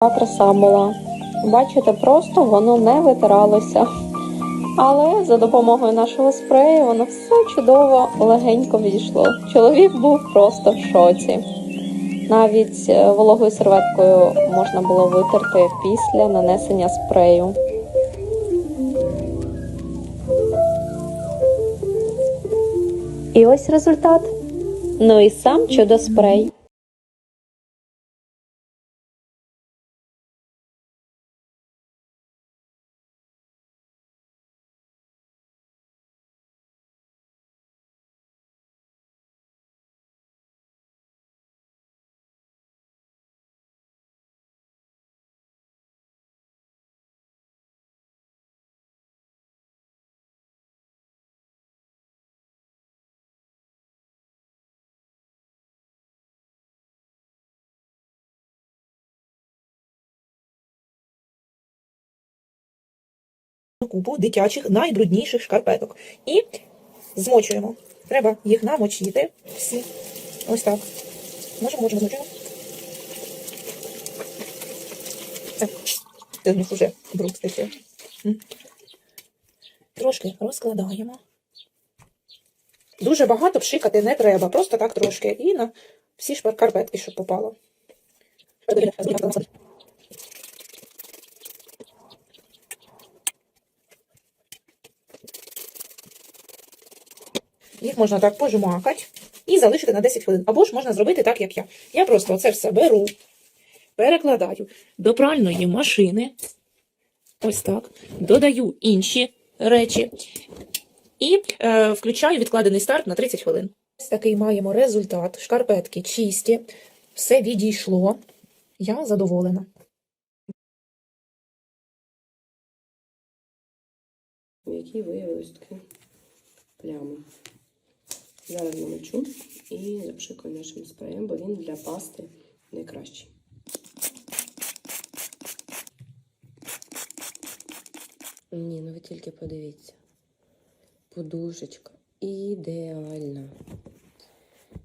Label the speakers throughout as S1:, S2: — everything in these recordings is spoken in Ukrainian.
S1: краса була. Бачите, просто воно не витиралося. Але за допомогою нашого спрею воно все чудово легенько відійшло. Чоловік був просто в шоці. Навіть е, вологою серветкою можна було витерти після нанесення спрею. І ось результат. Ну і сам чудо-спрей.
S2: Купу дитячих найбрудніших шкарпеток. І змочуємо. Треба їх намочити всі. Ось так. Можемо, можемо, змочуємо. Це, з них вже бруд стече. Трошки розкладаємо. Дуже багато пшикати не треба, просто так трошки. І на всі шкарпетки, щоб попало. Їх можна так пожмакати і залишити на 10 хвилин. Або ж можна зробити так, як я. Я просто це все беру, перекладаю до пральної машини. Ось так. Додаю інші речі. І е, включаю відкладений старт на 30 хвилин. Ось такий маємо результат. Шкарпетки чисті, все відійшло. Я задоволена.
S3: в якій виявилось такі плями. Зараз намочу і запшикаю нашим спреєм, бо він для пасти найкращий. Ні, ну ви тільки подивіться. Подушечка ідеальна.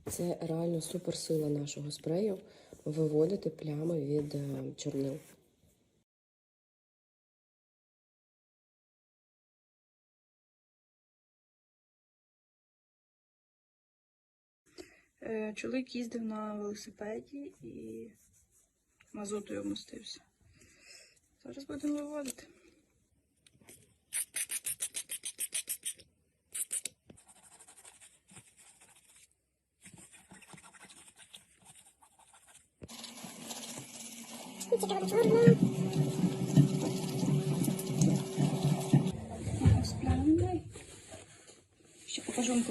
S3: Це реально суперсила нашого спрею виводити плями від е, чорнил.
S4: Чоловік їздив на велосипеді і мазутою вмостився. Зараз будемо виводити. Ще покажу вам